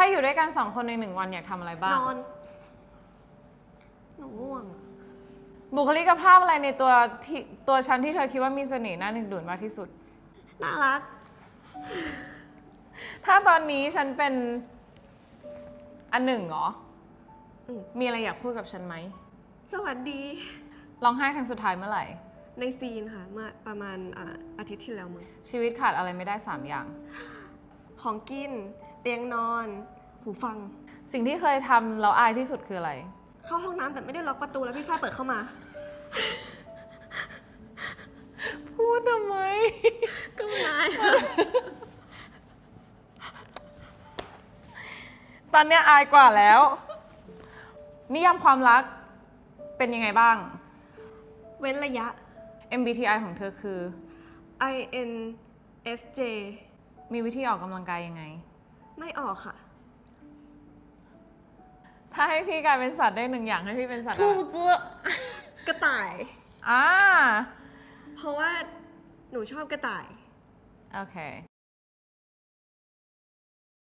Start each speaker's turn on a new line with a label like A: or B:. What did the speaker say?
A: ถ้าอยู่ด้วยกันสองคนในหนึ่งวันอยากทำอะไรบ้าง
B: นอน หนูง่วงอะ
A: บุคลิกภาพอะไรในตัวที่ตัวฉันที่เธอคิดว่ามีเสน่ห์น่าดึงดูดมากที่สุด
B: น่ารัก
A: ถ้าตอนนี้ฉันเป็นอันหนึ่งเหรอ
B: อืม
A: มีอะไรอยากพูดกับฉันไหม
B: สวัสดี
A: ร้องไห้ครั้งสุดท้ายเมื่อไหร่
B: ในซีนค่ะ เมื่อประมาณอ่าอาทิตย์ที่แล้วมั้ง
A: ชีวิตขาดอะไรไม่ได้สามอย่าง
B: ของกิน เตียงนอน หูฟัง
A: สิ่งที่เคยทำแล้วอายที่สุดคืออะไร
B: เข้าห้องน้ำแต่ไม่ได้ล็อกประตูแล้วพี่ฝ้ายเปิดเข้ามา
A: พูดทำไม
B: ก็ไม่ได้
A: ตอนเนี้ยอายกว่าแล้ว นิยามความรักเป็นยังไงบ้าง
B: เว้นระยะ
A: MBTI ของเธอคือ
B: I N F J
A: มีวิธีออกกำลังกายยังไง
B: ไม่ออกค่ะ
A: ถ้าให้พี่กลายเป็นสัตว์ได้หนึ่งอย่างให้พี่เป็นสัตว์
B: 兔
A: อะไร
B: 子กระต่าย
A: อ่า
B: เพราะว่าหนูชอบกระต่าย
A: โอเค